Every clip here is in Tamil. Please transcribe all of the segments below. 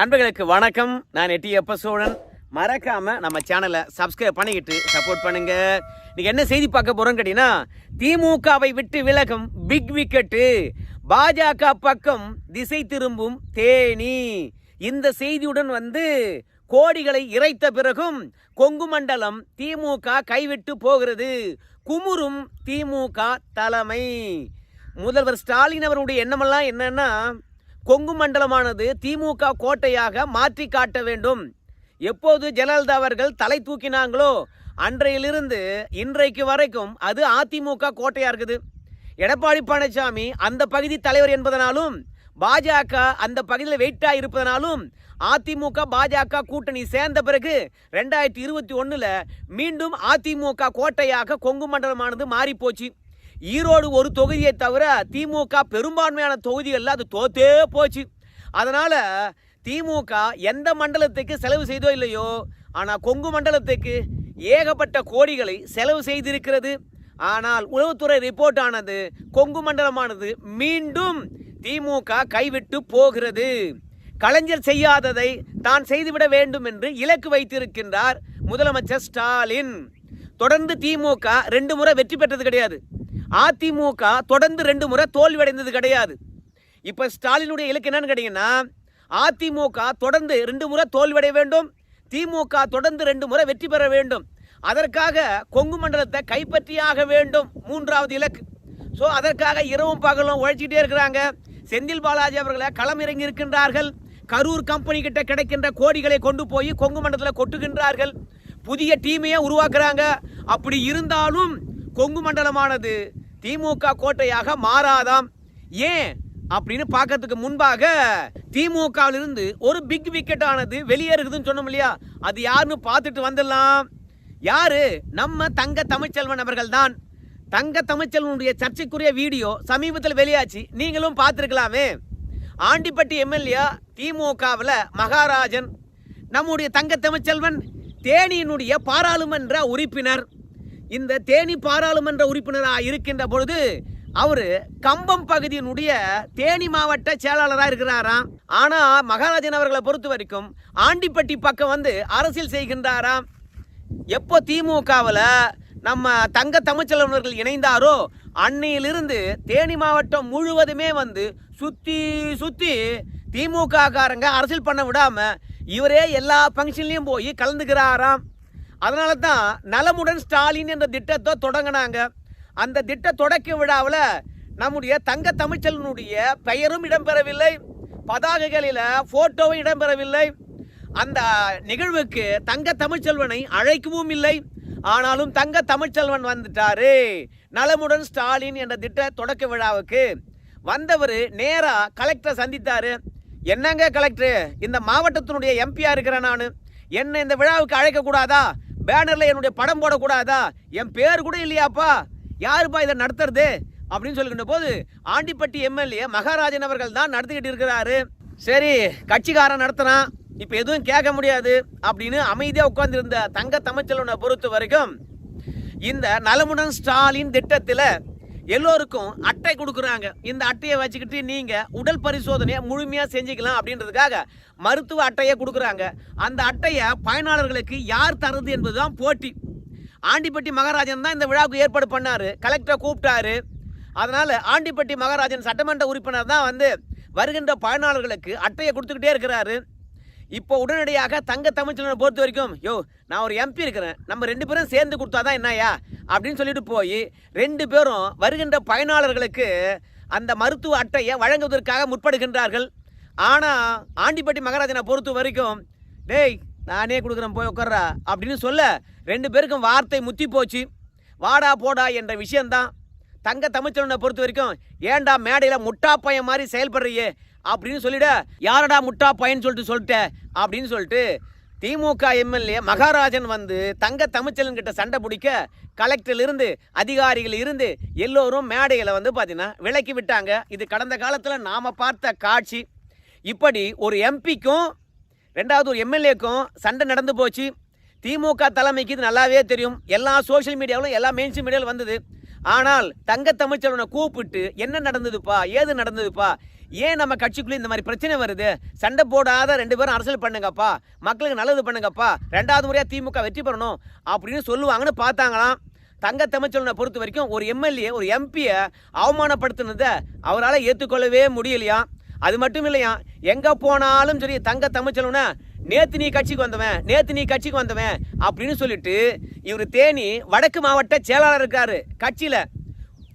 நண்பர்களுக்கு வணக்கம். நான் எட்டி எப்ப சோழன் மறக்காம நம்ம சேனலை சப்ஸ்கிரைப் பண்ணிக்கிட்டு சப்போர்ட் பண்ணுங்க. நீங்க என்ன செய்தி பார்க்க போறோம்னு கேட்டீங்கன்னா திமுகவை விட்டு விலகும் பிக் விக்கெட்டு பாஜக பக்கம் திசை திரும்பும் தேனி. இந்த செய்தியுடன் வந்து கோடிகளை இறைத்த பிறகும் கொங்கு மண்டலம் திமுக கைவிட்டு போகிறது. குமுறும் திமுக தலைமை. முதல்வர் ஸ்டாலின் அவருடைய எண்ணமெல்லாம் என்னன்னா கொங்கு மண்டலமானது திமுக கோட்டையாக மாற்றி காட்ட வேண்டும். எப்போது ஜெயலலிதா அவர்கள் தலை தூக்கினாங்களோ அன்றையிலிருந்து இன்றைக்கு வரைக்கும் அது அதிமுக கோட்டையாக இருக்குது. எடப்பாடி பழனிசாமி அந்த பகுதி தலைவர் என்பதனாலும் பாஜக அந்த பகுதியில் வெயிட்டாக இருப்பதனாலும் அதிமுக பாஜக கூட்டணி சேர்ந்த பிறகு ரெண்டாயிரத்தி இருபத்தி ஒன்றில் மீண்டும் அதிமுக கோட்டையாக கொங்கு மண்டலமானது மாறிப்போச்சு. ஈரோடு ஒரு தொகுதியை தவிர திமுக பெரும்பான்மையான தொகுதிகளில் அது தோத்தே போச்சு. அதனால் திமுக எந்த மண்டலத்துக்கு செலவு செய்தோ இல்லையோ ஆனால் கொங்கு மண்டலத்துக்கு ஏகப்பட்ட கோடிகளை செலவு செய்திருக்கிறது. ஆனால் உளவுத்துறை ரிப்போர்ட் ஆனது கொங்கு மண்டலமானது மீண்டும் திமுக கைவிட்டு போகிறது. கலைஞர் செய்யாததை தான் செய்துவிட வேண்டும் என்று இலக்கு வைத்திருக்கின்றார் முதலமைச்சர் ஸ்டாலின். தொடர்ந்து திமுக ரெண்டு முறை வெற்றி பெற்றது கிடையாது. அதிமுக தொடர்ந்து ரெண்டு முறை தோல்வியடைந்தது கிடையாது. இப்போ ஸ்டாலினுடைய இலக்கு என்னன்னு கேட்டீங்கன்னா அதிமுக தொடர்ந்து ரெண்டு முறை தோல்வியடைய வேண்டும் திமுக தொடர்ந்து ரெண்டு முறை வெற்றி பெற வேண்டும். அதற்காக கொங்கு மண்டலத்தை கைப்பற்றியாக வேண்டும் மூன்றாவது இலக்கு. ஸோ அதற்காக இரவும் பகலும் உழைச்சிக்கிட்டே இருக்கிறாங்க. செந்தில் பாலாஜி அவர்களை களம் இறங்கி இருக்கின்றார்கள். கரூர் கம்பெனி கிட்ட கிடைக்கின்ற கோடிகளை கொண்டு போய் கொங்கு மண்டலத்தில் கொட்டுகின்றார்கள். புதிய டீமையே உருவாக்குறாங்க. அப்படி இருந்தாலும் கொங்கு மண்டலமானது திமுக கோட்டையாக மாறாதாம். ஏன்? அப்படின்னு பார்க்கறதுக்கு முன்பாக திமுகவிலிருந்து ஒரு பிக் விக்கெட் ஆனது வெளியேறுகுதுன்னு சொன்னோம் இல்லையா? அது யாருன்னு பார்த்துட்டு வந்துடலாம். யாரு? நம்ம தங்க தமிழ்ச்செல்வன் அவர்கள் தான். தங்க தமிழ்ச்செல்வனுடைய சர்ச்சைக்குரிய வீடியோ சமீபத்தில் வெளியாச்சு. நீங்களும் பார்த்துருக்கலாமே. ஆண்டிப்பட்டி எம்எல்ஏ திமுகவில் மகாராஜன் நம்முடைய தங்க தமிழ்ச்செல்வன் தேனியினுடைய பாராளுமன்ற உறுப்பினர். இந்த தேனி பாராளுமன்ற உறுப்பினராக இருக்கின்ற பொழுது அவர் கம்பம் பகுதியினுடைய தேனி மாவட்ட செயலாளராக இருக்கிறாராம். ஆனால் மகாராஜன் அவர்களை பொறுத்த வரைக்கும் ஆண்டிப்பட்டி பக்கம் வந்து அரசியல் செய்கின்றாராம். எப்போ திமுகவில் நம்ம தங்க தமிழ்ச்செல்வன் அவர்கள் இணைந்தாரோ அன்னையிலிருந்து தேனி மாவட்டம் முழுவதுமே வந்து சுற்றி சுற்றி திமுக காரங்க அரசியல் பண்ண விடாமல் இவரே எல்லா ஃபங்க்ஷன்லேயும் போய் கலந்துக்கிறாராம். அதனால தான் நலமுடன் ஸ்டாலின் என்ற திட்டத்தை தொடங்கினாங்க. அந்த திட்ட தொடக்க விழாவில் நம்முடைய தங்க தமிழ்ச்செல்வனுடைய பெயரும் இடம்பெறவில்லை. பதாகைகளில் ஃபோட்டோவும் இடம்பெறவில்லை. அந்த நிகழ்வுக்கு தங்க தமிழ்ச்செல்வனை அழைக்கவும் இல்லை. ஆனாலும் தங்க தமிழ்ச்செல்வன் வந்துட்டாரு. நலமுடன் ஸ்டாலின் என்ற திட்ட தொடக்க விழாவுக்கு வந்தவர் நேராக கலெக்டரை சந்தித்தாரு. என்னங்க கலெக்டர்? இந்த மாவட்டத்தினுடைய எம்பியாக இருக்கிறேன் நான். என்ன இந்த விழாவுக்கு அழைக்கக்கூடாதா? பேனரில் என்னுடைய படம் போடக்கூடாதா? என் பேர் கூட இல்லையாப்பா? யாருப்பா இதை நடத்துறது? அப்படின்னு சொல்லுகின்ற போது ஆண்டிப்பட்டி எம்எல்ஏ மகாராஜன் அவர்கள் தான் நடத்திக்கிட்டு இருக்கிறாரு. சரி கட்சிக்காரன் நடத்துறான். இப்போ எதுவும் கேட்க முடியாது அப்படின்னு அமைதியாக உட்கார்ந்துருந்த தங்க தமிழ்ச்செல்வனை பொறுத்த வரைக்கும் இந்த நலமுடன் ஸ்டாலின் திட்டத்தில் எல்லோருக்கும் அட்டை கொடுக்குறாங்க. இந்த அட்டையை வச்சுக்கிட்டு நீங்கள் உடல் பரிசோதனையை முழுமையாக செஞ்சுக்கலாம் அப்படின்றதுக்காக மருத்துவ அட்டையை கொடுக்குறாங்க. அந்த அட்டையை பயனாளர்களுக்கு யார் தருது என்பதுதான் போட்டி. ஆண்டிப்பட்டி மகாராஜன் தான் இந்த விழாவுக்கு ஏற்பாடு பண்ணார். கலெக்டரை கூப்பிட்டாரு. அதனால் ஆண்டிப்பட்டி மகாராஜன் சட்டமன்ற உறுப்பினர் தான் வந்து வருகின்ற பயனாளர்களுக்கு அட்டையை கொடுத்துக்கிட்டே இருக்கிறாரு. இப்போ உடனடியாக தங்க தமிழ்ச்செல்வனை பொறுத்த வரைக்கும் யோ நான் ஒரு எம்பி இருக்கிறேன். நம்ம ரெண்டு பேரும் சேர்ந்து கொடுத்தாதான் என்னையா அப்படின்னு சொல்லிட்டு போய் ரெண்டு பேரும் வருகின்ற பயனாளர்களுக்கு அந்த மருத்துவ அட்டையை வழங்குவதற்காக முற்படுகின்றார்கள். ஆனால் ஆண்டிப்பட்டி மகாராஜனை பொறுத்த வரைக்கும் டேய் நானே கொடுக்குறேன் போய் உட்கார்றா. அப்படின்னு சொல்ல ரெண்டு பேருக்கும் வார்த்தை முத்தி போச்சு. வாடா போடா என்ற விஷயந்தான் தங்க தமிழ்ச்செல்வனை பொறுத்த வரைக்கும் ஏன்டா மேடையில் முட்டா பையன் மாதிரி செயல்படுறியே? அப்படின்னு சொல்லிட யாரடா முட்டா பையன் சொல்லிட்டு சொல்லிட்ட? அப்படின்னு சொல்லிட்டு திமுக எம்எல்ஏ மகாராஜன் வந்து தங்க தமிழ்ச்செல்வன் கிட்ட சண்டை பிடிக்க கலெக்டர்ல இருந்து அதிகாரிகள் இருந்து எல்லோரும் மேடைகளை வந்து பார்த்தீங்கன்னா விலக்கி விட்டாங்க. இது கடந்த காலத்தில் நாம் பார்த்த காட்சி. இப்படி ஒரு எம்பிக்கும் ரெண்டாவது ஒரு எம்எல்ஏக்கும் சண்டை நடந்து போச்சு. திமுக தலைமைக்கு இது நல்லாவே தெரியும். எல்லா சோஷியல் மீடியாவிலும் எல்லா மெயின் மீடியாவில் வந்தது. ஆனால் தங்க தமிழ்ச்செல்வனை கூப்பிட்டு என்ன நடந்ததுப்பா? ஏது நடந்ததுப்பா? ஏன் நம்ம கட்சிக்குள்ளே இந்த மாதிரி பிரச்சனை வருது? சண்டை போடாத ரெண்டு பேரும் அரசியல் பண்ணுங்கப்பா. மக்களுக்கு நல்லது பண்ணுங்கப்பா. ரெண்டாவது முறையாக திமுக வெற்றி பெறணும் அப்படின்னு சொல்லுவாங்கன்னு பார்த்தாங்களாம். தங்க தமிழ்ச்செல்வனை பொறுத்த வரைக்கும் ஒரு எம்எல்ஏ ஒரு எம்பியை அவமானப்படுத்தினதை அவரால் ஏற்றுக்கொள்ளவே முடியலையா? அது மட்டும் இல்லையா? எங்கே போனாலும் சரி தங்க தமிழ்ச்செல்வனை நேத்து நீ கட்சிக்கு வந்தவன் நேத்து நீ கட்சிக்கு வந்தவன் அப்படின்னு சொல்லிட்டு இவர் தேனி வடக்கு மாவட்ட செயலாளர் இருக்காரு. கட்சியில்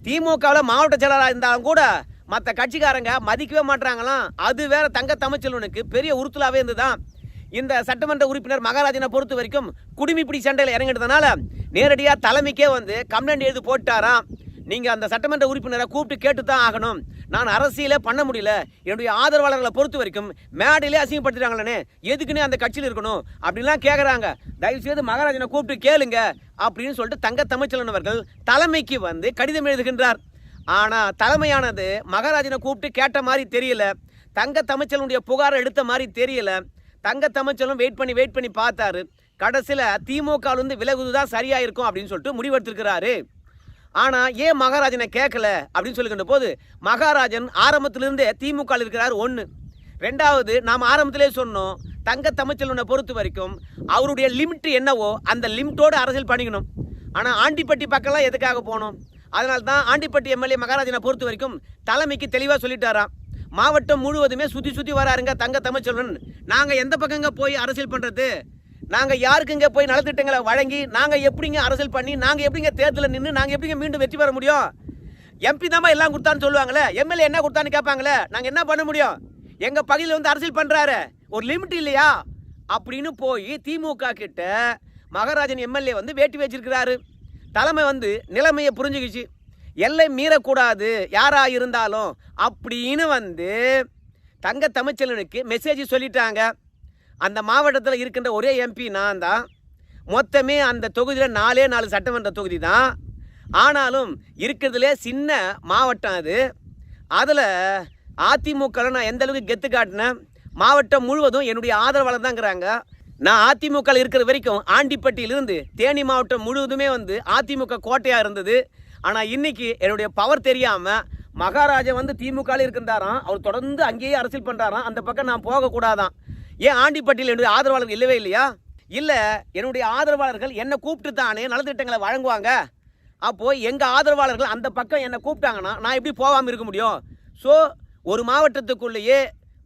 திமுகவில் மாவட்ட செயலாளராக இருந்தாலும் கூட மற்ற கட்சிக்காரங்க மதிக்கவே மாட்டாங்களாம் அது வேற தங்க தமிழ்ச்செல்வனுக்கு பெரிய உறுத்தலாவே இருந்துதான் இந்த சட்டமன்ற உறுப்பினர் மகாராஜனை பொறுத்த வரைக்கும் குடிமிப்பிடி சண்டையில் இறங்கிட்டதுனால நேரடியாக தலைமைக்கே வந்து கம்ப்ளைண்ட் எழுதி போட்டாராம். நீங்கள் அந்த சட்டமன்ற உறுப்பினரை கூப்பிட்டு கேட்டு தான் ஆகணும். நான் அரசியலே பண்ண முடியல. என்னுடைய ஆதரவாளர்களை பொறுத்த வரைக்கும் மேடையிலே அசிங்கப்படுத்திட்டாங்களே எதுக்குன்னு அந்த கட்சியில் இருக்கணும்? அப்படின்லாம் கேட்குறாங்க தயவுசெய்து மகாராஜனை கூப்பிட்டு கேளுங்க அப்படின்னு சொல்லிட்டு தங்க தமிழ்ச்செல்வன் அவர்கள் தலைமைக்கு வந்து கடிதம் எழுதுகின்றார். ஆனால் தலைமையானது மகாராஜனை கூப்பிட்டு கேட்ட மாதிரி தெரியல. தங்க தமிழ்ச்செல்வனுடைய புகாரை எடுத்த மாதிரி தெரியல. தங்க தமிச்சலும் வெயிட் பண்ணி வெயிட் பண்ணி பார்த்தாரு. கடைசியில் திமுகலேருந்து விலகுது தான் சரியாக இருக்கும் அப்படின்னு சொல்லிட்டு முடிவெடுத்திருக்கிறாரு. ஆனால் ஏன் மகாராஜனை கேட்கல அப்படின்னு சொல்லிக்கின்ற போது மகாராஜன் ஆரம்பத்திலிருந்தே திமுக இருக்கிறார் ஒன்று ரெண்டாவது நாம் ஆரம்பத்திலே சொன்னோம் தங்க தமிழ்ச்செல்வனை பொறுத்த வரைக்கும் அவருடைய லிமிட் என்னவோ அந்த லிமிட்டோடு அரசியல் பண்ணிக்கணும். ஆனால் ஆண்டிப்பட்டி பக்கம்லாம் எதுக்காக போகணும் அதனால தான் ஆண்டிப்பட்டி எம்எல்ஏ மகாராஜனை பொறுத்த வரைக்கும் தலைமைக்கு தெளிவாக சொல்லிட்டாராம். மாவட்டம் முழுவதுமே சுற்றி சுற்றி வராருங்க தங்க தமிழ்ச்செல்வன். நாங்கள் எந்த பக்கங்க போய் அரசியல் பண்ணுறது நாங்கள் யாருக்குங்க போய் நலத்திட்டங்களை வழங்கி நாங்கள் எப்படிங்க அரசியல் பண்ணி நாங்கள் எப்படிங்க தேர்தலில் நின்று நாங்கள் எப்படிங்க மீண்டும் வெற்றி பெற முடியும்? எம்பி தாம்மா எல்லாம் கொடுத்தான்னு சொல்லுவாங்களே எம்எல்ஏ என்ன கொடுத்தான்னு கேட்பாங்களே நாங்கள் என்ன பண்ண முடியும்? எங்கள் பகுதியில் வந்து அரசியல் பண்ணுறாரு ஒரு லிமிட் இல்லையா? அப்படின்னு போய் திமுக கிட்ட மகாராஜன் எம்எல்ஏ வந்து வேட்டி வச்சிருக்கிறாரு. தலைமை வந்து நிலைமையை புரிஞ்சுக்கிச்சு. எல்லை மீறக்கூடாது யாராக இருந்தாலும் அப்படின்னு வந்து தங்க தமிழ்ச்செல்வனுக்கு மெசேஜ் சொல்லிட்டாங்க. அந்த மாவட்டத்தில் இருக்கின்ற ஒரே எம்பி நான் தான். மொத்தமே அந்த தொகுதியில் நாலே நாலு சட்டமன்ற தொகுதி தான். ஆனாலும் இருக்கிறதுலே சின்ன மாவட்டம் அது. அதில் அதிமுகவில் நான் எந்த அளவுக்கு கெத்து காட்டினேன் மாவட்டம் முழுவதும் என்னுடைய ஆதரவாளர் தாங்கிறாங்க நான் அதிமுக இருக்கிற வரைக்கும் ஆண்டிப்பட்டியிலிருந்து தேனி மாவட்டம் முழுவதுமே வந்து அதிமுக கோட்டையாக இருந்தது. ஆனால் இன்னைக்கு என்னுடைய பவர் தெரியாமல் மகாராஜா வந்து திமுகவில் இருக்கின்றாராம். அவர் தொடர்ந்து அங்கேயே அரசியல் பண்ணுறாராம் அந்த பக்கம் நான் போகக்கூடாதான் ஏன் ஆண்டிப்பட்டியில் என்னுடைய ஆதரவாளர்கள் இல்லவே இல்லையா? இல்லை என்னுடைய ஆதரவாளர்கள் என்னை கூப்பிட்டு தானே நலத்திட்டங்களை வழங்குவாங்க? அப்போது எங்கள் ஆதரவாளர்கள் அந்த பக்கம் என்னை கூப்பிட்டாங்கன்னா நான் எப்படி போகாமல் இருக்க முடியும்? ஸோ ஒரு மாவட்டத்துக்குள்ளேயே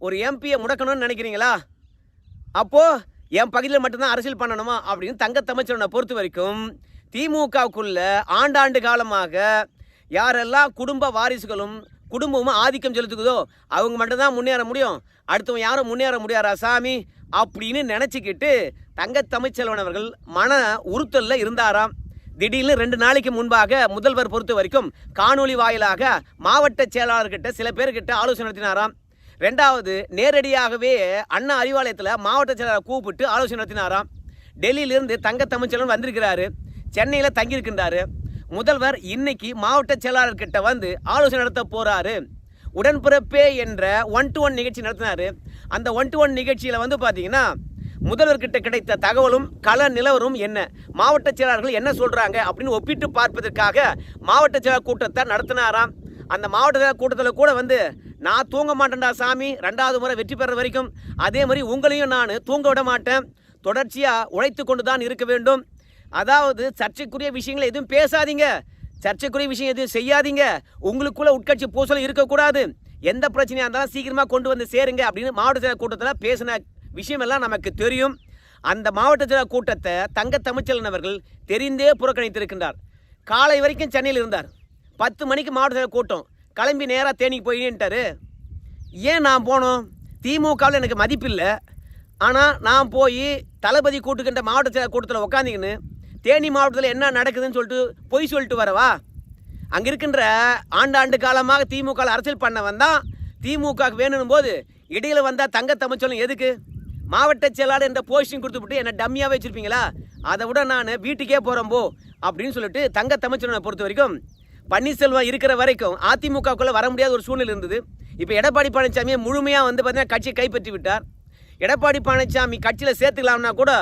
ஒரு எம்பியை முடக்கணும்னு நினைக்கிறீங்களா? அப்போது என் பகுதியில் மட்டும்தான் அரசியல் பண்ணணுமா அப்படின்னு தங்க பொறுத்த வரைக்கும் திமுகவுக்குள்ள ஆண்டாண்டு காலமாக யாரெல்லாம் குடும்ப வாரிசுகளும் குடும்பமும் ஆதிக்கம் செலுத்துக்குதோ அவங்க மட்டும்தான் முன்னேற முடியும். அடுத்தவன் யாரும் முன்னேற முடியாரா சாமி? அப்படின்னு நினச்சிக்கிட்டு தங்க தமிழ்ச்செல்வன் அவர்கள் மன உறுத்தலில் இருந்தாராம். திடீர்னு ரெண்டு நாளைக்கு முன்பாக முதல்வர் பொறுத்த வரைக்கும் காணொளி வாயிலாக மாவட்ட செயலாளர்கிட்ட சில பேர்கிட்ட ஆலோசனை நடத்தினாராம். ரெண்டாவது நேரடியாகவே அண்ணா அறிவாலயத்தில் மாவட்ட செயலாளர் கூப்பிட்டு ஆலோசனை நடத்தினாராம். டெல்லியிலிருந்து தங்க தமிழ்ச்செல்வன் வந்திருக்கிறாரு. சென்னையில் தங்கியிருக்கின்றாரு. முதல்வர் இன்னைக்கு மாவட்ட செயலாளர்கிட்ட வந்து ஆலோசனை நடத்த போகிறாரு உடன்பிறப்பே என்ற ஒன் டு ஒன் நிகழ்ச்சி நடத்தினார். அந்த ஒன் டு ஒன் நிகழ்ச்சியில் வந்து பார்த்தீங்கன்னா முதல்வர்கிட்ட கிடைத்த தகவலும் கள நிலவரும் என்ன மாவட்ட செயலாளர்கள் என்ன சொல்கிறாங்க அப்படின்னு ஒப்பிட்டு பார்ப்பதற்காக மாவட்ட செயலாளர் கூட்டத்தை நடத்தினாராம். அந்த மாவட்ட செயலாளர் கூட்டத்தில் கூட வந்து நான் தூங்க மாட்டேன்டா சாமி. ரெண்டாவது முறை வெற்றி பெற வரைக்கும் அதே மாதிரி உங்களையும் நான் தூங்க விட மாட்டேன். தொடர்ச்சியாக உழைத்து கொண்டு தான் இருக்க வேண்டும். அதாவது சர்ச்சைக்குரிய விஷயங்களை எதுவும் பேசாதீங்க. சர்ச்சைக்குரிய விஷயம் எதுவும் செய்யாதீங்க. உங்களுக்குள்ள உட்கட்சி பூசலும் இருக்கக்கூடாது. எந்த பிரச்சனையாக இருந்தாலும் சீக்கிரமாக கொண்டு வந்து சேருங்க அப்படின்னு மாவட்ட செயலர் கூட்டத்தில் பேசின விஷயமெல்லாம் நமக்கு தெரியும். அந்த மாவட்ட செயலர் கூட்டத்தை தங்க தமிழ்ச்செல்வன் அவர்கள் தெரிந்தே புறக்கணித்திருக்கின்றார். காலை வரைக்கும் சென்னையில் இருந்தார். பத்து மணிக்கு மாவட்ட செயலர் கூட்டம். கிளம்பி நேராக தேனிக்கு போயின்ட்டாரு ஏன் நான் போனோம்? திமுகவில் எனக்கு மதிப்பில்லை. ஆனால் நான் போய் தளபதி கூட்டுக்கின்ற மாவட்ட கூட்டத்தில் உட்காந்துக்கின்னு தேனி மாவட்டத்தில் என்ன நடக்குதுன்னு சொல்லிட்டு பொய் சொல்லிட்டு வரவா? அங்கே இருக்கின்ற ஆண்டாண்டு காலமாக திமுக அரசியல் பண்ணவன் தான் திமுகவுக்கு வேணும் போது இடையில் வந்தால் தங்க தமிழ்ச்சொல்லும் எதுக்கு? மாவட்ட செயலாளர் என்ற போஸ்டிங் கொடுத்துவிட்டு என்ன டம்மியாக வச்சுருப்பீங்களா? அதை விட நான் வீட்டுக்கே போகிறேன் போ அப்படின்னு சொல்லிட்டு தங்க தமிழ்ச்சொல்லை பொறுத்த வரைக்கும் பன்னீர்செல்வம் இருக்கிற வரைக்கும் அதிமுகக்குள்ளே வர முடியாத ஒரு சூழ்நிலை இருந்தது. இப்போ எடப்பாடி பழனிசாமியை முழுமையாக வந்து பார்த்தீங்கன்னா கட்சியை கைப்பற்றி விட்டார். எடப்பாடி பழனிசாமி கட்சியில் சேர்த்துக்கலாம்னா கூட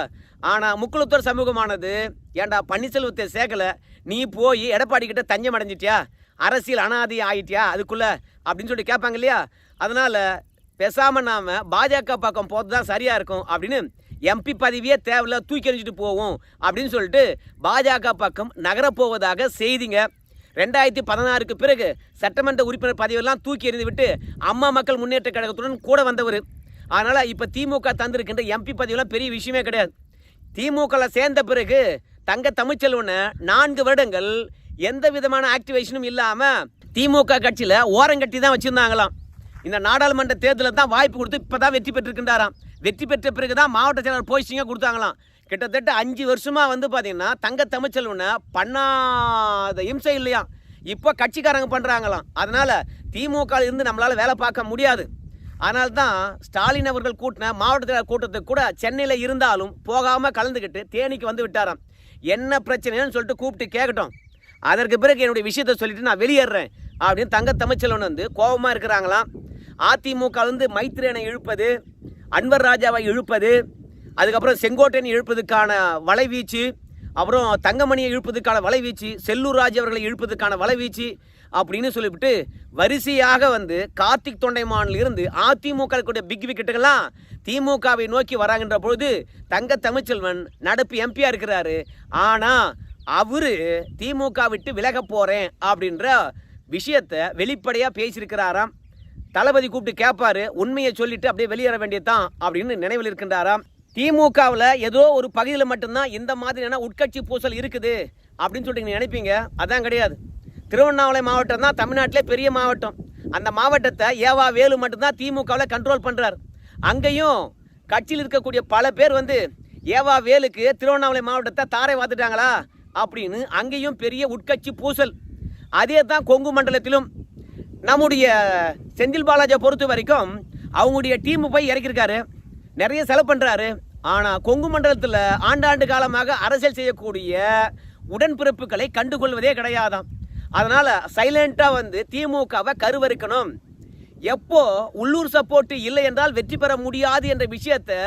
ஆனால் முக்குளத்தூர் சமூகமானது ஏன்டா பன்னீர்செல்வத்தை சேர்க்கல? நீ போய் எடப்பாடி கிட்ட தஞ்சம் அடைஞ்சிட்டியா? அரசியல் அனாதி ஆயிட்டியா அதுக்குள்ளே? அப்படின்னு சொல்லி கேட்பாங்க இல்லையா? அதனால் பேசாமல் நாம் பாஜக பக்கம் போகிறது தான் சரியாக இருக்கும் அப்படின்னு எம்பி பதவியே தேவையில்ல தூக்கி எறிஞ்சிட்டு போவோம் அப்படின்னு சொல்லிட்டு பாஜக பக்கம் நகரப்போவதாக செய்திங்க. ரெண்டாயிரத்தி பதினாறுக்கு பிறகு சட்டமன்ற உறுப்பினர் பதவியெல்லாம் தூக்கி எறிந்து விட்டு அம்மா மக்கள் முன்னேற்ற கழகத்துடன் கூட வந்தவர். அதனால் இப்போ திமுக தந்திருக்கின்ற எம்பி பதவியெல்லாம் பெரிய விஷயமே கிடையாது. திமுகவில் சேர்ந்த பிறகு தங்க தமிழ்ச்செல்வனை நான்கு வருடங்கள் எந்த விதமான ஆக்டிவேஷனும் இல்லாமல் திமுக கட்சியில் ஓரங்கட்டி தான் வச்சுருந்தாங்களாம். இந்த நாடாளுமன்ற தேர்தலில் தான் வாய்ப்பு கொடுத்து இப்போ தான் வெற்றி பெற்றிருக்கின்றாராம். வெற்றி பெற்ற பிறகு தான் மாவட்ட செயலாளர் போஸ்டிங்காக கொடுத்தாங்களாம். கிட்டத்தட்ட அஞ்சு வருஷமாக வந்து பார்த்தீங்கன்னா தங்க தமிழ்ச்செல்வனை பண்ணாத இம்சை இல்லையா? இப்போ கட்சிக்காரங்க பண்ணுறாங்களாம் அதனால் திமுக இருந்து நம்மளால் வேலை பார்க்க முடியாது. அதனால தான் ஸ்டாலின் அவர்கள் கூட்டின மாவட்ட கூட்டத்துக்கு கூட சென்னையில் இருந்தாலும் போகாமல் கலந்துக்கிட்டு தேனிக்கு வந்து விட்டாராம். என்ன பிரச்சனைன்னு சொல்லிட்டு கூப்பிட்டு கேட்கட்டும் அதற்கு பிறகு என்னுடைய விஷயத்த சொல்லிட்டு நான் வெளியேறேன் அப்படின்னு தங்க தமிழ்ச்செல்வன் வந்து கோபமாக இருக்கிறாங்களாம். அதிமுக வந்து மைத்திரனை இழுப்பது அன்வர் ராஜாவை இழுப்பது அதுக்கப்புறம் செங்கோட்டையன் இழுப்பதுக்கான வலைவீச்சு அப்புறம் தங்கமணியை இழுப்பதுக்கான வலைவீச்சு செல்லூர் ராஜ் அவர்களை இழுப்பதுக்கான வலைவீச்சு அப்படின்னு சொல்லிவிட்டு வரிசையாக வந்து கார்த்திக் தொண்டைமானில் இருந்து அதிமுக கூடிய பிக் விக்கெட்டுகள்லாம் திமுகவை நோக்கி வராங்கன்ற பொழுது தங்க தமிழ்ச்செல்வன் நடப்பு எம்பியாக இருக்கிறாரு. ஆனால் அவர் திமுக விட்டு விலக போகிறேன் அப்படின்ற விஷயத்தை வெளிப்படையாக பேசியிருக்கிறாராம். தளபதி கூப்பிட்டு கேட்பாரு உண்மையை சொல்லிட்டு அப்படியே வெளியேற வேண்டியதான் அப்படின்னு நினைவில் இருக்கின்றாராம். திமுகவில் ஏதோ ஒரு பகுதியில் மட்டும்தான் இந்த மாதிரியான உட்கட்சி பூசல் இருக்குது அப்படின்னு சொல்லிட்டு நீங்கள் நினைப்பீங்க? அதான் கிடையாது. திருவண்ணாமலை மாவட்டம் தான் தமிழ்நாட்டிலே பெரிய மாவட்டம். அந்த மாவட்டத்தை ஏவா வேலு மட்டும்தான் திமுகவில் கண்ட்ரோல் பண்ணுறார் அங்கேயும் கட்சியில் இருக்கக்கூடிய பல பேர் வந்து ஏவா வேலுக்கு திருவண்ணாமலை மாவட்டத்தை தாரை வாத்துட்டாங்களா? அப்படின்னு அங்கேயும் பெரிய உட்கட்சி பூசல். அதே தான் கொங்கு மண்டலத்திலும் நம்முடைய செந்தில் பாலாஜியை பொறுத்த வரைக்கும் அவங்களுடைய டீம் போய் இறக்கியிருக்காரு. நிறைய செலவு பண்ணுறாரு ஆனால் கொங்கு மண்டலத்தில் ஆண்டாண்டு காலமாக அரசியல் செய்யக்கூடிய உடன்பிறப்புகளை கண்டுகொள்வதே கிடையாதாம். அதனால் சைலண்ட்டாக வந்து திமுகவை கருவறுக்கணும். எப்போ உள்ளூர் சப்போர்ட் இல்லை என்றால் வெற்றி பெற முடியாது என்ற விஷயத்தை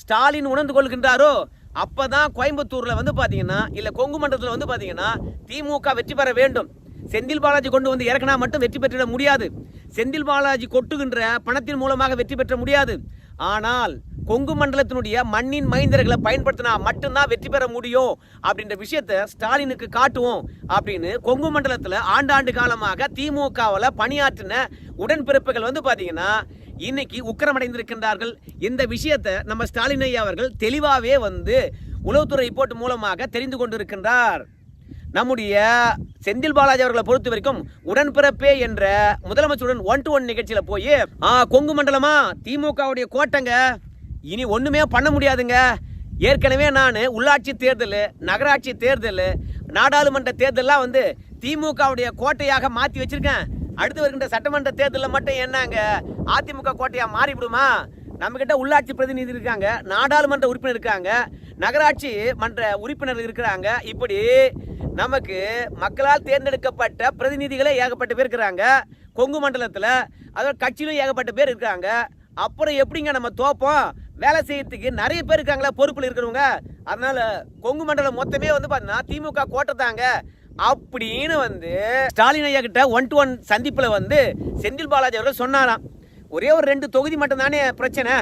ஸ்டாலின் உணர்ந்து கொள்கின்றாரோ அப்பதான் கோயம்புத்தூர்ல வந்து பாத்தீங்கன்னா இல்ல கொங்கு மண்டலத்தில் வந்து பாத்தீங்கன்னா திமுக வெற்றி பெற வேண்டும். செந்தில் பாலாஜி கொண்டு வந்து இறக்கினா மட்டும் வெற்றி பெற்றிட முடியாது. செந்தில் பாலாஜி கொட்டுகின்ற பணத்தின் மூலமாக வெற்றி பெற்ற முடியாது. ஆனால் கொங்கு மண்டலத்தினுடைய மண்ணின் மைந்தர்களை பயன்படுத்தினா மட்டும்தான் வெற்றி பெற முடியும் அப்படின்ற விஷயத்த ஸ்டாலினுக்கு காட்டுவோம் அப்படின்னு கொங்கு மண்டலத்தில் ஆண்டாண்டு காலமாக திமுகவில் பணியாற்றின உடன்பிறப்புகள் வந்து பார்த்தீங்கன்னா இன்னைக்கு உக்கிரமடைந்திருக்கின்றார்கள். இந்த விஷயத்தை நம்ம ஸ்டாலின் ஐயா அவர்கள் தெளிவாகவே வந்து உளவுத்துறை ரிப்போர்ட் மூலமாக தெரிந்து கொண்டிருக்கின்றார். நம்முடைய செந்தில் பாலாஜி அவர்களை பொறுத்த வரைக்கும் உடன்பிறப்பே என்ற முதலமைச்சருடன் ஒன் டு ஒன் நிகழ்ச்சியில போய் கொங்கு மண்டலமா? திமுகவுடைய கோட்டைங்க. இனி ஒன்றுமே பண்ண முடியாதுங்க. ஏற்கனவே நான் உள்ளாட்சி தேர்தல் நகராட்சி தேர்தல் நாடாளுமன்ற தேர்தலெலாம் வந்து திமுகவுடைய கோட்டையாக மாற்றி வச்சுருக்கேன். அடுத்து வருகின்ற சட்டமன்ற தேர்தலில் மட்டும் என்னங்க? அதிமுக கோட்டையாக மாறிவிடுமா நம்மக்கிட்ட உள்ளாட்சி பிரதிநிதி இருக்காங்க நாடாளுமன்ற உறுப்பினர் இருக்காங்க நகராட்சி மன்ற உறுப்பினர் இருக்கிறாங்க. இப்படி நமக்கு மக்களால் தேர்ந்தெடுக்கப்பட்ட பிரதிநிதிகளே ஏகப்பட்ட பேர் இருக்கிறாங்க. கொங்கு மண்டலத்தில் அதோட கட்சியிலும் ஏகப்பட்ட பேர் இருக்காங்க அப்புறம் எப்படிங்க நம்ம தோப்போம்? வேலை செய்யறதுக்கு நிறைய பேர் இருக்காங்களா? பொறுப்பில் இருக்கிறவங்க. அதனால கொங்கு மண்டலம் மொத்தமே வந்து பார்த்தீங்கன்னா திமுக கோட்டை தாங்க. அப்படின்னு வந்து ஸ்டாலின் ஐயா கிட்ட ஒன் டு ஒன் சந்திப்பில் வந்து செந்தில் பாலாஜி அவர்கள் சொன்னாராம். ஒரே ஒரு ரெண்டு தொகுதி மட்டும் தானே பிரச்சனை.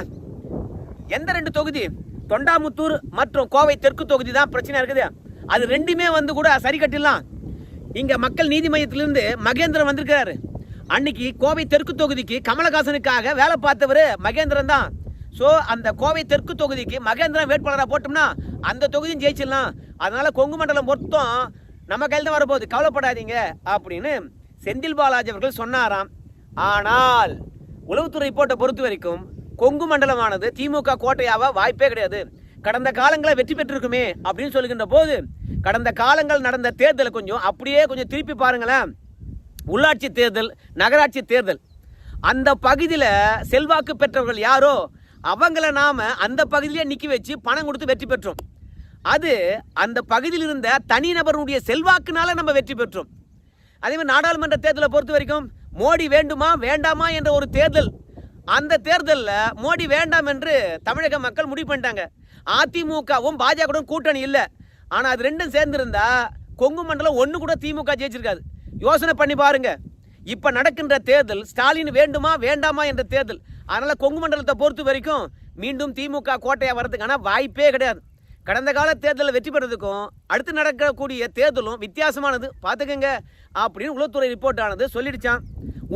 எந்த ரெண்டு தொகுதி? தொண்டாமுத்தூர் மற்றும் கோவை தெற்கு தொகுதி தான் பிரச்சனை இருக்குது. அது ரெண்டுமே வந்து கூட சரி கட்டிடலாம். இங்கே மக்கள் நீதி மையத்திலிருந்து மகேந்திரன் வந்திருக்கிறாரு. அன்னைக்கு கோவை தெற்கு தொகுதிக்கு கமலஹாசனுக்காக வேலை பார்த்தவர் மகேந்திரன் தான். ஸோ அந்த கோவை தெற்கு தொகுதிக்கு மகேந்திரன் வேட்பாளராக போட்டோம்னா அந்த தொகுதியும் ஜெயிச்சிடலாம். அதனால் கொங்கு மண்டலம் மொத்தம் நம்ம கையில் தான் வரப்போகுது. கவலைப்படாதீங்க அப்படின்னு செந்தில் பாலாஜி அவர்கள் சொன்னாராம். ஆனால் உளவுத்துறை ரிப்போர்ட்டை பொறுத்த வரைக்கும் கொங்கு மண்டலமானது திமுக கோட்டையாக வாய்ப்பே கிடையாது. கடந்த காலங்களில் வெற்றி பெற்றிருக்குமே அப்படின்னு சொல்லுகின்ற போது கடந்த காலங்கள் நடந்த தேர்தலை கொஞ்சம் அப்படியே கொஞ்சம் திருப்பி பாருங்களேன். உள்ளாட்சி தேர்தல் நகராட்சி தேர்தல். அந்த பகுதியில் செல்வாக்கு பெற்றவர்கள் யாரோ அவங்கள நாம் அந்த பகுதியிலே நிற்க வச்சு பணம் கொடுத்து வெற்றி பெற்றோம். அது அந்த பகுதியில் இருந்த தனிநபருடைய செல்வாக்குனால நம்ம வெற்றி பெற்றோம். அதே மாதிரி நாடாளுமன்ற தேர்தலை பொறுத்த வரைக்கும் மோடி வேண்டுமா வேண்டாமா என்ற ஒரு தேர்தல். அந்த தேர்தலில் மோடி வேண்டாம் என்று தமிழக மக்கள் முடிவு பண்ணிட்டாங்க. அதிமுகவும் பாஜகவும் கூட்டணி இல்லை. ஆனால் அது ரெண்டும் சேர்ந்துருந்தா கொங்கு மண்டலம் ஒன்று கூட திமுக ஜெயிச்சிருக்காது. யோசனை பண்ணி பாருங்க. இப்போ நடக்கின்ற தேர்தல் ஸ்டாலின் வேண்டுமா வேண்டாமா என்ற தேர்தல். அதனால் கொங்கு மண்டலத்தை பொறுத்த வரைக்கும் மீண்டும் திமுக கோட்டையாக வரதுக்கான வாய்ப்பே கிடையாது. கடந்த கால தேர்தலில் வெற்றி பெறதுக்கும் அடுத்து நடக்கக்கூடிய தேர்தலும் வித்தியாசமானது. பார்த்துக்கங்க. அப்படின்னு உளவுத்துறை ரிப்போர்ட் ஆனது சொல்லிடுச்சான்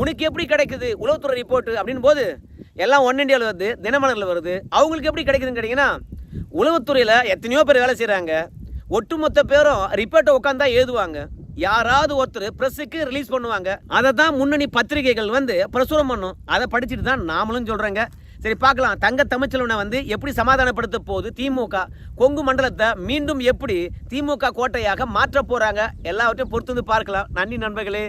உனக்கு எப்படி கிடைக்குது உளவுத்துறை ரிப்போர்ட் அப்படின்னு போது எல்லாம் ஒன் இண்டியாவில் வருது தினமலரில் வருது. அவங்களுக்கு எப்படி கிடைக்குதுன்னு கேட்டிங்கன்னா உளவுத்துறையில் எத்தனையோ பேர் வேலை செய்கிறாங்க ஒட்டுமொத்த பேரும் ரிப்போர்ட்டை உட்காந்தா எழுதுவாங்க. யாராவது ஒருத்தர் பிரஸுக்கு ரிலீஸ் பண்ணுவாங்க. அதை தான் முன்னணி பத்திரிகைகள் வந்து பிரசுரம் பண்ணும். அதை படிச்சுட்டு தான் நாமளும் சொல்கிறேங்க சரி பார்க்கலாம். தங்க தமிழ்ச்செல்வனை வந்து எப்படி சமாதானப்படுத்த போகுது? திமுக கொங்கு மண்டலத்தை மீண்டும் எப்படி திமுக கோட்டையாக மாற்ற போகிறாங்க எல்லாவற்றையும் பொறுத்து வந்து பார்க்கலாம். நன்றி நண்பர்களே.